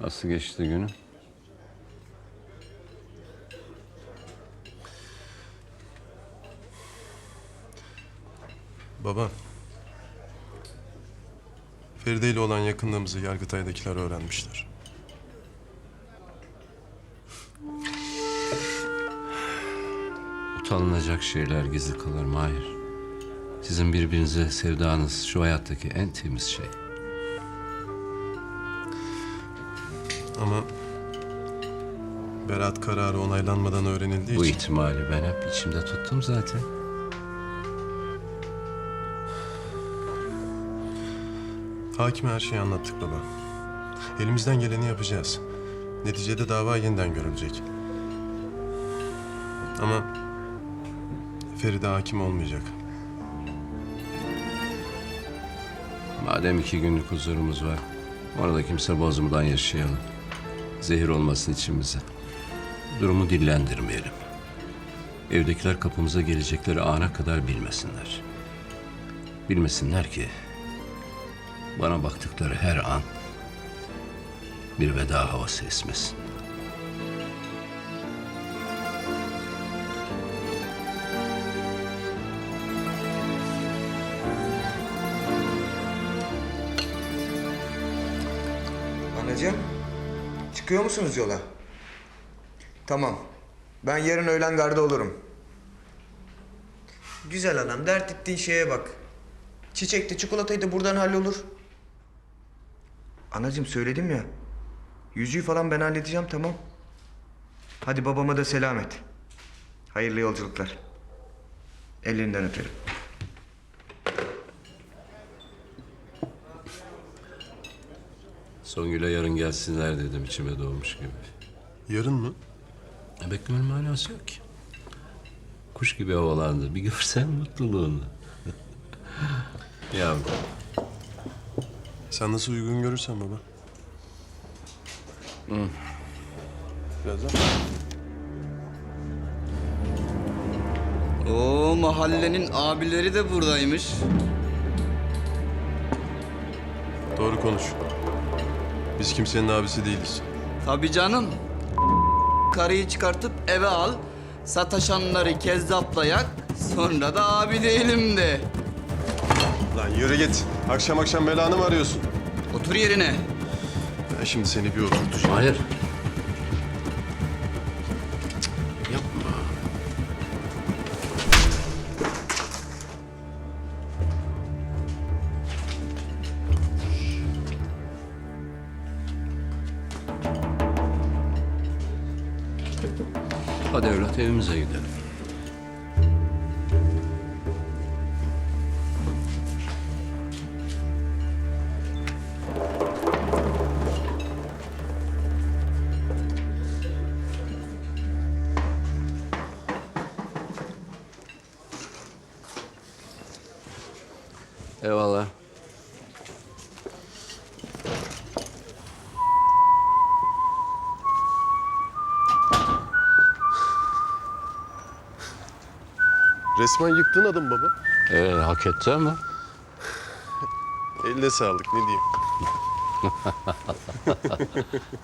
Nasıl geçti günün? Baba. Feride ile olan yakınlığımızı Yargıtay'dakiler öğrenmişler. Utanılacak şeyler gizli kalır Mahir. Sizin birbirinize sevdanız şu hayattaki en temiz şey. Ama beraat kararı onaylanmadan öğrenildiği Bu için ihtimali ben hep içimde tuttum zaten. hakime her şeyi anlattık baba. Elimizden geleni yapacağız. Neticede dava yeniden görülecek. Ama Feride hakim olmayacak. Madem iki günlük huzurumuz var, onu da kimse bozmadan yaşayalım. Zehir olmasın içimize. Durumu dillendirmeyelim. Evdekiler kapımıza gelecekleri ana kadar bilmesinler. Bilmesinler ki bana baktıkları her an bir veda havası esmesin. Anacığım, çıkıyor musunuz yola? Tamam. Ben yarın öğlen garda olurum. Güzel anam, dert ettiğin şeye bak. Çiçekti, çikolatayı da buradan hallolur. Anacığım söyledim ya. Yüzüğü falan ben halledeceğim tamam. Hadi babama da selam et. Hayırlı yolculuklar. Ellerinden öperim. Songül'e yarın gelsinler dedim içime doğmuş gibi. Yarın mı? E, Beklemenin manası yok ki. Kuş gibi havalandı. Bir görsen mutluluğunu. Yavrum. Sen nasıl uygun görürsen baba. Birazdan. Oo mahallenin abileri de buradaymış. Doğru konuş. Biz kimsenin abisi değiliz. Tabii canım. Karıyı çıkartıp eve al. Sataşanları kezzaplayak. Sonra da abi değilim de. Lan yürü git. Akşam akşam belanı mı arıyorsun? Otur yerine. Ben şimdi seni bir oturtacağım. Hayır. Hadi evlat evimize gidelim. Eyvallah. Resmen yıktın adam baba. Ee, hak etti ama. Eline sağlık ne diyeyim.